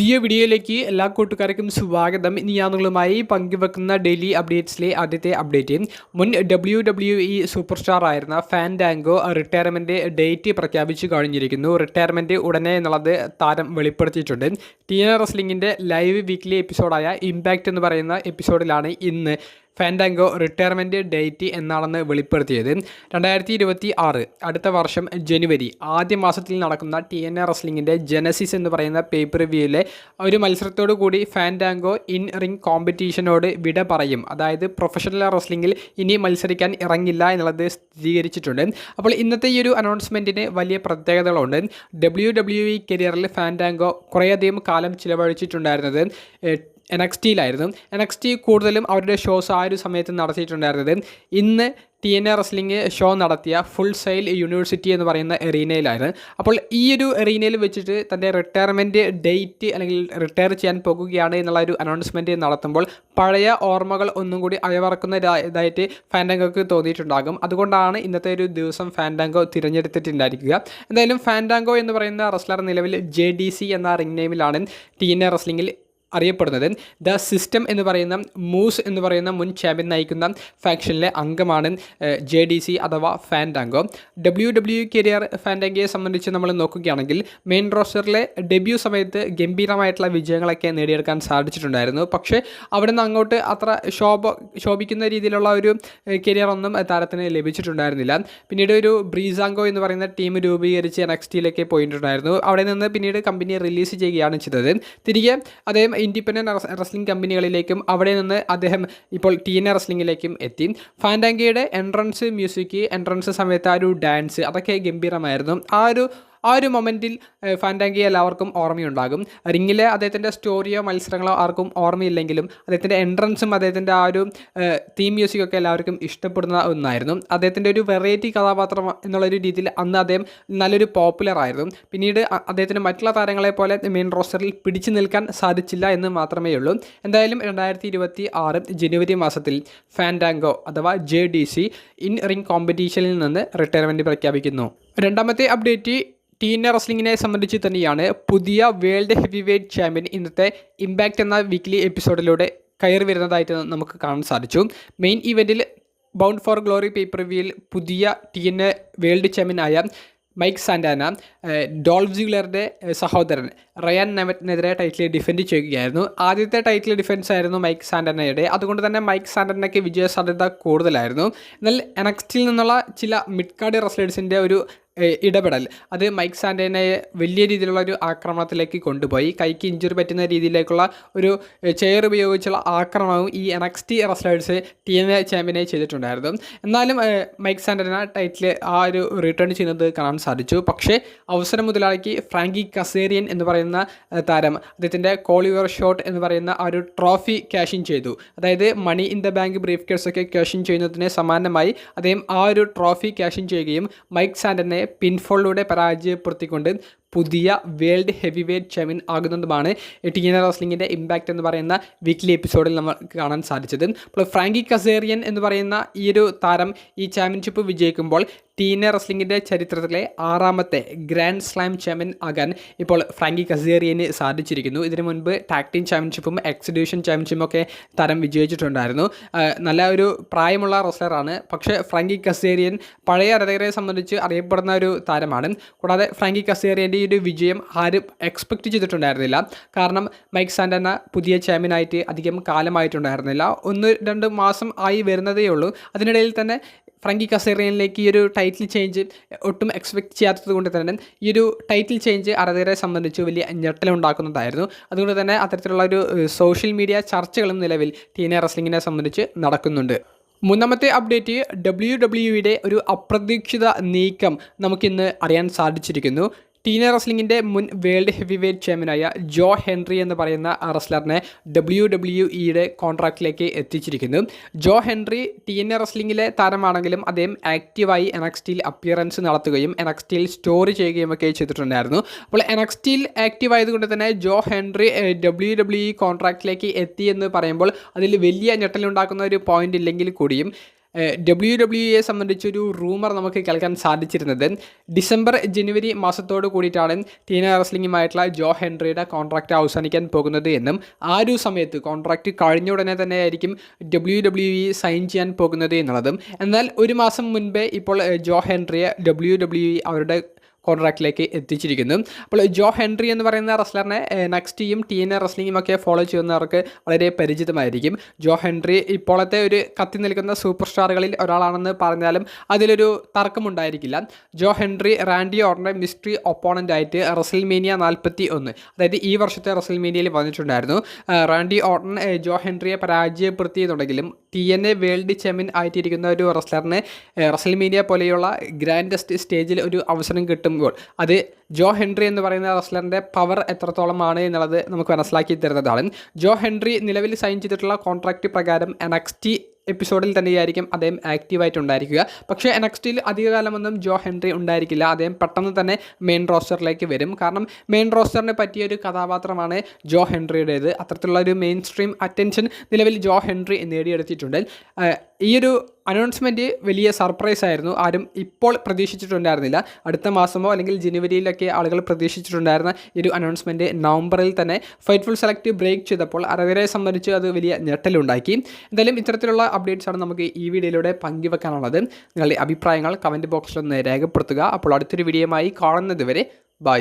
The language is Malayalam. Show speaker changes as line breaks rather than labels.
പുതിയ വീഡിയോയിലേക്ക് എല്ലാ കൂട്ടുകാർക്കും സ്വാഗതം. ഇനി ഞാൻ നിങ്ങളുമായി പങ്കുവെക്കുന്ന ഡെയിലി അപ്ഡേറ്റ്സിലെ ആദ്യത്തെ അപ്ഡേറ്റ്. മുൻ W W E super star ആയിരുന്ന ഫാൻ ഡാങ്കോ റിട്ടയർമെന്റ് ഡേറ്റ് പ്രഖ്യാപിച്ചു കഴിഞ്ഞിരിക്കുന്നു. റിട്ടയർമെന്റ് ഉടനെ എന്നുള്ളത് താരം വെളിപ്പെടുത്തിയിട്ടുണ്ട്. ടീന റെസ്ലിംഗിന്റെ ലൈവ് വീക്ക്ലി എപ്പിസോഡായ ഇമ്പാക്റ്റ് എന്ന് പറയുന്ന എപ്പിസോഡിലാണ് ഇന്ന് ഫാൻഡാങ്കോ റിട്ടയർമെന്റ് ഡേറ്റ് എന്നാണെന്ന് വെളിപ്പെടുത്തിയത് രണ്ടായിരത്തി ഇരുപത്തി ആറ് അടുത്ത വർഷം ജനുവരി. ആദ്യ മാസത്തിൽ നടക്കുന്ന ടി എൻ എ റസ്ലിങ്ങിന്റെ ജനസിസ് എന്ന് പറയുന്ന പേപ്പർ വ്യൂയിലെ ഒരു മത്സരത്തോടു കൂടി ഫാൻഡാങ്കോ ഇൻ റിംഗ് കോമ്പറ്റീഷനോട് വിട പറയും. അതായത് പ്രൊഫഷണൽ റെസ്ലിംഗിൽ ഇനി മത്സരിക്കാൻ ഇറങ്ങില്ല എന്നുള്ളത് സ്ഥിരീകരിച്ചിട്ടുണ്ട്. അപ്പോൾ ഇന്നത്തെ ഈ ഒരു അനൗൺസ്മെന്റിന് വലിയ പ്രത്യേകതകളുണ്ട്. ഡബ്ല്യു ഡബ്ല്യു ഇ കരിയറിൽ ഫാൻഡാങ്കോ കുറേയധികം കാലം ചിലവഴിച്ചിട്ടുണ്ടായിരുന്നത് എൻ എക്സ് ടിയിലായിരുന്നു എൻ എക്സ് ടി കൂടുതലും അവരുടെ ഷോസ് ആ ഒരു സമയത്ത് നടത്തിയിട്ടുണ്ടായിരുന്നത്. ഇന്ന് T N A wrestling show നടത്തിയ ഫുൾ സെയിൽ യൂണിവേഴ്സിറ്റി എന്ന് പറയുന്ന എറീനയിലായിരുന്നു അപ്പോൾ ഈ ഒരു എറീനയിൽ വെച്ചിട്ട് തന്റെ റിട്ടയർമെന്റ് ഡേറ്റ് അല്ലെങ്കിൽ റിട്ടയർ ചെയ്യാൻ പോകുകയാണ് എന്നുള്ള ഒരു അനൗൺസ്മെന്റ് നടത്തുമ്പോൾ പഴയ ഓർമ്മകൾ ഒന്നും കൂടി അയവറക്കുന്ന ഇതായിട്ട് ഫാൻഡാങ്കോക്ക് തോന്നിയിട്ടുണ്ടാകും. അതുകൊണ്ടാണ് ഇന്നത്തെ ഒരു ദിവസം ഫാൻഡാങ്കോ തിരഞ്ഞെടുത്തിട്ടുണ്ടായിരിക്കുക. എന്തായാലും ഫാൻഡാങ്കോ എന്ന് പറയുന്ന റെസ്ലർ നിലവിൽ ജെ ഡി സി എന്ന റിംഗ് നെയിമിലാണ് ടി എൻ എ റെസ്ലിംഗിൽ അറിയപ്പെടുന്നത്. ദ സിസ്റ്റം എന്ന് പറയുന്ന മൂസ് എന്ന് പറയുന്ന മുൻ ചാമ്പ്യൻ നയിക്കുന്ന ഫാക്ഷനിലെ അംഗമാണ് ജെ ഡി സി അഥവാ ഫാൻഡാങ്കോ ഡബ്ല്യു ഡബ്ല്യു കരിയർ ഫാൻഡാങ്കയെ സംബന്ധിച്ച് നമ്മൾ നോക്കുകയാണെങ്കിൽ മെയിൻ റോസ്റ്ററിലെ ഡെബ്യൂ സമയത്ത് ഗംഭീരമായിട്ടുള്ള വിജയങ്ങളൊക്കെ നേടിയെടുക്കാൻ സാധിച്ചിട്ടുണ്ടായിരുന്നു. പക്ഷേ അവിടെ നിന്ന് അങ്ങോട്ട് അത്ര ശോഭ ശോഭിക്കുന്ന രീതിയിലുള്ള ഒരു കരിയർ ഒന്നും താരത്തിന് ലഭിച്ചിട്ടുണ്ടായിരുന്നില്ല. പിന്നീട് ഒരു ബ്രീസാങ്കോ എന്ന് പറയുന്ന ടീം രൂപീകരിച്ച് നെക്സ്റ്റിലേക്ക് പോയിട്ടുണ്ടായിരുന്നു. അവിടെ നിന്ന് പിന്നീട് കമ്പനി റിലീസ് ചെയ്യുകയാണ് ചെയ്തത്. തിരികെ അദ്ദേഹം ഇൻഡിപെൻഡന്റ് റെസ്ലിംഗ് കമ്പനികളിലേക്കും അവിടെ നിന്ന് അദ്ദേഹം ഇപ്പോൾ ടി എൻ എ റെസ്ലിംഗിലേക്കും എത്തി. ഫാൻഡാങ്കയുടെ എൻട്രൻസ് മ്യൂസിക് എൻട്രൻസ് സമയത്ത് ആ ഒരു ഡാൻസ് അതൊക്കെ ഗംഭീരമായിരുന്നു. ആ ഒരു ആ ഒരു മൊമെന്റിൽ ഫാൻഡാങ്കി എല്ലാവർക്കും ഓർമ്മയുണ്ടാകും. റിങ്ങിലെ അദ്ദേഹത്തിന്റെ സ്റ്റോറിയോ മത്സരങ്ങളോ ആർക്കും ഓർമ്മയില്ലെങ്കിലും അദ്ദേഹത്തിന്റെ എൻട്രൻസും അദ്ദേഹത്തിന്റെ ആ ഒരു തീം മ്യൂസിക്കൊക്കെ എല്ലാവർക്കും ഇഷ്ടപ്പെടുന്ന ഒന്നായിരുന്നു. അദ്ദേഹത്തിന്റെ ഒരു വെറൈറ്റി കഥാപാത്രം എന്നുള്ളൊരു രീതിയിൽ അന്ന് അദ്ദേഹം നല്ലൊരു പോപ്പുലർ ആയിരുന്നു. പിന്നീട് അദ്ദേഹത്തിന് മറ്റുള്ള താരങ്ങളെ പോലെ മെയിൻ റോസ്റ്ററിൽ പിടിച്ചു നിൽക്കാൻ സാധിച്ചില്ല എന്ന് മാത്രമേ ഉള്ളൂ. എന്തായാലും രണ്ടായിരത്തി ഇരുപത്തി ആറ് ജനുവരി മാസത്തിൽ ഫാൻഡാങ്കോ അഥവാ J D C in ring കോമ്പറ്റീഷനിൽ നിന്ന് റിട്ടയർമെന്റ് പ്രഖ്യാപിക്കുന്നു. രണ്ടാമത്തെ അപ്ഡേറ്റ് ടീന റസ്ലിങ്ങിനെ സംബന്ധിച്ച് തന്നെയാണ് പുതിയ വേൾഡ് ഹെവി വെയ്റ്റ് ചാമ്പ്യൻ ഇന്നത്തെ ഇമ്പാക്റ്റ് എന്ന വീക്ക്ലി എപ്പിസോഡിലൂടെ കയറി വരുന്നതായിട്ട് നമുക്ക് കാണാൻ സാധിച്ചു. Main ഇവന്റിൽ Bound for glory pay per വ്യൂവിൽ പുതിയ ടി എൻ എ വേൾഡ് ചാമ്പ്യനായ മൈക്ക് സാൻഡാന ഡോൾഫ് ജിഗ്ലറുടെ സഹോദരൻ റയാൻ നെവറ്റിനെതിരെ ടൈറ്റിൽ ഡിഫെൻഡ് ചെയ്യുകയായിരുന്നു. ആദ്യത്തെ ടൈറ്റിൽ ഡിഫെൻസ് ആയിരുന്നു മൈക്ക് സാൻഡനയുടെ അതുകൊണ്ട് തന്നെ മൈക്ക് സാൻഡനയ്ക്ക് വിജയ സാധ്യത കൂടുതലായിരുന്നു. എന്നാൽ എനക്സ്റ്റിൽ നിന്നുള്ള ചില മിഡ് കാർഡ് റെസ്ലേഴ്സിന്റെ ഒരു ഇടപെടൽ. അത് മൈക്ക് സാൻഡേനെ വലിയ രീതിയിലുള്ള ഒരു ആക്രമണത്തിലേക്ക് കൊണ്ടുപോയി. കൈക്ക് ഇഞ്ചുറി പറ്റുന്ന രീതിയിലേക്കുള്ള ഒരു ചെയർ ഉപയോഗിച്ചുള്ള ആക്രമണവും ഈ എനക്സ്റ്റി റെസ്ലേഴ്സ് എ ചാമ്പ്യനെ ചെയ്തിട്ടുണ്ടായിരുന്നു. എന്നാലും മൈക്ക് സാൻഡേന ടൈറ്റിൽ ആ ഒരു റിട്ടേൺ ചെയ്യുന്നത് കാണാൻ സാധിച്ചു. പക്ഷേ അവസരം മുതലാളിക്ക് ഫ്രാങ്കി കസേറിയൻ എന്ന് പറയുന്ന താരം അദ്ദേഹത്തിന്റെ കോളിവർ ഷോട്ട് എന്ന് പറയുന്ന ആ ഒരു ട്രോഫി ക്യാഷിൻ ചെയ്തു. അതായത് money in the bank brief ഒക്കെ ക്യാഷിൻ ചെയ്യുന്നതിന് സമാനമായി അദ്ദേഹം ആ ഒരു ട്രോഫി ക്യാഷിൻ ചെയ്യുകയും മൈക്ക് സാൻഡനെ പിൻഫോളിലൂടെ പരാജയപ്പെടുത്തിക്കൊണ്ട് പുതിയ വേൾഡ് ഹെവി വെയ്റ്റ് ചാമ്പ്യൻ ആകുന്നതുമാണ് ടി എൻ റെസ്ലിംഗിന്റെ ഇമ്പാക്റ്റ് എന്ന് പറയുന്ന വീക്ക്ലി എപ്പിസോഡിൽ നമുക്ക് കാണാൻ സാധിച്ചത്. അപ്പോൾ ഫ്രാങ്കി കസേറിയൻ എന്ന് പറയുന്ന ഈ ഒരു താരം ഈ ചാമ്പ്യൻഷിപ്പ് വിജയിക്കുമ്പോൾ ടീന റസ്ലിങ്ങിന്റെ ചരിത്രത്തിലെ ആറാമത്തെ ഗ്രാൻഡ് സ്ലാം ചാമ്പ്യൻ ആകാൻ ഇപ്പോൾ ഫ്രാങ്കി കസേറിയന് സാധിച്ചിരിക്കുന്നു. ഇതിനു മുൻപ് ടാക് ടീം ചാമ്പ്യൻഷിപ്പും എക്സിബിഷൻ ചാമ്പ്യൻഷിപ്പും ഒക്കെ താരം വിജയിച്ചിട്ടുണ്ടായിരുന്നു. നല്ല ഒരു പ്രായമുള്ള റസ്ലറാണ് പക്ഷേ ഫ്രാങ്കി കസേറിയൻ പഴയ ആരാധകരെ സംബന്ധിച്ച് അറിയപ്പെടുന്ന ഒരു താരമാണ്. കൂടാതെ ഫ്രാങ്കി കസേറിയന്റെ ഈ ഒരു വിജയം ആരും എക്സ്പെക്റ്റ് ചെയ്തിട്ടുണ്ടായിരുന്നില്ല. കാരണം മൈക്ക് സാൻഡന പുതിയ ചാമ്പ്യനായിട്ട് അധികം കാലമായിട്ടുണ്ടായിരുന്നില്ല. ഒന്ന് രണ്ട് മാസം ആയി വരുന്നതേ ഉള്ളൂ. അതിനിടയിൽ തന്നെ ഫ്രങ്കി കസേറിയനിലേക്ക് ഈ ഒരു ടൈറ്റിൽ ചേഞ്ച് ഒട്ടും എക്സ്പെക്ട് ചെയ്യാത്തത് കൊണ്ട് തന്നെ ഈ ഒരു ടൈറ്റിൽ ചേഞ്ച് ആരാധകരെ സംബന്ധിച്ച് വലിയ ഞെട്ടലുണ്ടാക്കുന്നതായിരുന്നു. അതുകൊണ്ട് തന്നെ അത്തരത്തിലുള്ള ഒരു സോഷ്യൽ മീഡിയ ചർച്ചകളും നിലവിൽ ടീന റെസ്ലിങ്ങിനെ സംബന്ധിച്ച് നടക്കുന്നുണ്ട്. മൂന്നാമത്തെ അപ്ഡേറ്റ് ഡബ്ല്യു ഡബ്ല്യുയുടെ ഒരു അപ്രതീക്ഷിത നീക്കം നമുക്കിന്ന് അറിയാൻ സാധിച്ചിരിക്കുന്നു. ടീന റസ്ലിങ്ങിന്റെ മുൻ വേൾഡ് ഹെവി വെയ്റ്റ് ചാമ്പ്യനായ ജോ ഹെൻറി എന്ന് പറയുന്ന റസ്ലറിനെ ഡബ്ല്യു ഡബ്ല്യു ഇയുടെ കോൺട്രാക്റ്റിലേക്ക് എത്തിച്ചിരിക്കുന്നു. ജോ ഹെൻറി ടീന റസ്ലിങ്ങിലെ താരമാണെങ്കിലും അദ്ദേഹം ആക്റ്റീവായി എനക്സ്റ്റിയിൽ അപ്പിയറൻസ് നടത്തുകയും എനക്സ്റ്റിയിൽ സ്റ്റോറി ചെയ്യുകയും ഒക്കെ ചെയ്തിട്ടുണ്ടായിരുന്നു. അപ്പോൾ എനക്സ്റ്റിയിൽ ആക്റ്റീവ് ആയതുകൊണ്ട് തന്നെ Joe Hendry W W E കോൺട്രാക്റ്റിലേക്ക് എത്തി എന്ന് പറയുമ്പോൾ അതിൽ വലിയ ഞെട്ടലുണ്ടാക്കുന്ന ഒരു പോയിന്റ് ഇല്ലെങ്കിൽ കൂടിയും ഡബ്ല്യു ഡബ്ല്യു എ സംബന്ധിച്ചൊരു റൂമർ നമുക്ക് കേൾക്കാൻ സാധിച്ചിരുന്നത് ഡിസംബർ ജനുവരി മാസത്തോട് കൂടിയിട്ടാണ് ടീന റെസ്ലിംഗുമായിട്ടുള്ള ജോ ഹെൻറിയുടെ കോൺട്രാക്റ്റ് അവസാനിക്കാൻ പോകുന്നത് എന്നും ആ ഒരു സമയത്ത് കോൺട്രാക്റ്റ് കഴിഞ്ഞ ഉടനെ തന്നെ ആയിരിക്കും ഡബ്ല്യു ഡബ്ല്യു ഇ സൈൻ ചെയ്യാൻ പോകുന്നത് എന്നുള്ളതും. എന്നാൽ ഒരു മാസം മുൻപേ ഇപ്പോൾ ജോ ഹെൻറിയെ ഡബ്ല്യു ഡബ്ല്യു ഇ അവരുടെ കോൺട്രാക്റ്റിലേക്ക് എത്തിച്ചിരിക്കുന്നു. അപ്പോൾ ജോ ഹെൻറി എന്ന് പറയുന്ന റെസ്ലറിനെ നെക്സ്റ്റിയും ടി എൻ എ റെസ്ലിംഗും ഒക്കെ ഫോളോ ചെയ്യുന്നവർക്ക് വളരെ പരിചിതമായിരിക്കും. ജോ ഹെൻറി ഇപ്പോഴത്തെ ഒരു കത്തി നിൽക്കുന്ന സൂപ്പർ സ്റ്റാറുകളിൽ ഒരാളാണെന്ന് പറഞ്ഞാലും അതിലൊരു തർക്കമുണ്ടായിരിക്കില്ല. ജോ ഹെൻറി റാൻഡി ഓറിന്റെ മിസ്റ്ററി ഒപ്പോണന്റ് ആയിട്ട് റെസൽമേനിയ നാൽപ്പത്തി ഒന്ന് അതായത് ഈ വർഷത്തെ റെസൽമേനിയയിൽ വന്നിട്ടുണ്ടായിരുന്നു. റാൻഡി ഓർട്ടൺ ജോ ഹെൻറിയെ പരാജയപ്പെടുത്തിയിട്ടുണ്ടെങ്കിലും T N A world champion ആയിട്ടിരിക്കുന്ന ഒരു റെസ്ലറിന് റെസൽമേനിയ പോലെയുള്ള ഗ്രാൻഡസ്റ്റ് സ്റ്റേജിൽ ഒരു അവസരം കിട്ടുമ്പോൾ അത് ജോ ഹെൻറി എന്ന് പറയുന്ന റെസ്ലറിന്റെ പവർ എത്രത്തോളമാണ് എന്നുള്ളത് നമുക്ക് മനസ്സിലാക്കി തരുന്നതാണ്. ജോ ഹെൻറി നിലവിൽ സൈൻ ചെയ്തിട്ടുള്ള കോൺട്രാക്റ്റ് പ്രകാരം എനക്സ്റ്റി എപ്പിസോഡിൽ തന്നെയായിരിക്കും അദ്ദേഹം ആക്റ്റീവായിട്ട് ഉണ്ടായിരിക്കുക പക്ഷേ നെക്സ്റ്റിൽ അധികകാലമൊന്നും ജോ ഹെൻറി ഉണ്ടായിരിക്കില്ല. അദ്ദേഹം പെട്ടെന്ന് തന്നെ മെയിൻ റോസ്റ്ററിലേക്ക് വരും. കാരണം മെയിൻ റോസ്റ്ററിനെ പറ്റിയ ഒരു കഥാപാത്രമാണ് ജോ ഹെൻറിയുടേത്. അത്തരത്തിലുള്ള ഒരു മെയിൻ സ്ട്രീം അറ്റൻഷൻ നിലവിൽ ജോ ഹെൻറി നേടിയെടുത്തിട്ടുണ്ട്. ഈ ഒരു അനൗൺസ്മെന്റ് വലിയ സർപ്രൈസ് ആയിരുന്നു. ആരും ഇപ്പോൾ പ്രതീക്ഷിച്ചിട്ടുണ്ടായിരുന്നില്ല. അടുത്ത മാസമോ അല്ലെങ്കിൽ ജനുവരിയിലൊക്കെ ആളുകൾ പ്രതീക്ഷിച്ചിട്ടുണ്ടായിരുന്ന ഈ ഒരു അനൗൺസ്മെന്റ് നവംബറിൽ തന്നെ ഫൈറ്റ്ഫുൾ സെലക്ട് ബ്രേക്ക് ചെയ്തപ്പോൾ അരവരെ സംബന്ധിച്ച് അത് വലിയ ഞെട്ടലുണ്ടാക്കി. എന്തായാലും ഇത്തരത്തിലുള്ള അപ്ഡേറ്റ്സ് ആണ് നമുക്ക് ഈ വീഡിയോയിലൂടെ പങ്കുവെക്കാനുള്ളത്. നിങ്ങളുടെ അഭിപ്രായങ്ങൾ കമന്റ് ബോക്സിലൊന്ന് രേഖപ്പെടുത്തുക. അപ്പോൾ അടുത്തൊരു വീഡിയോയുമായി കാണുന്നത് വരെ ബൈ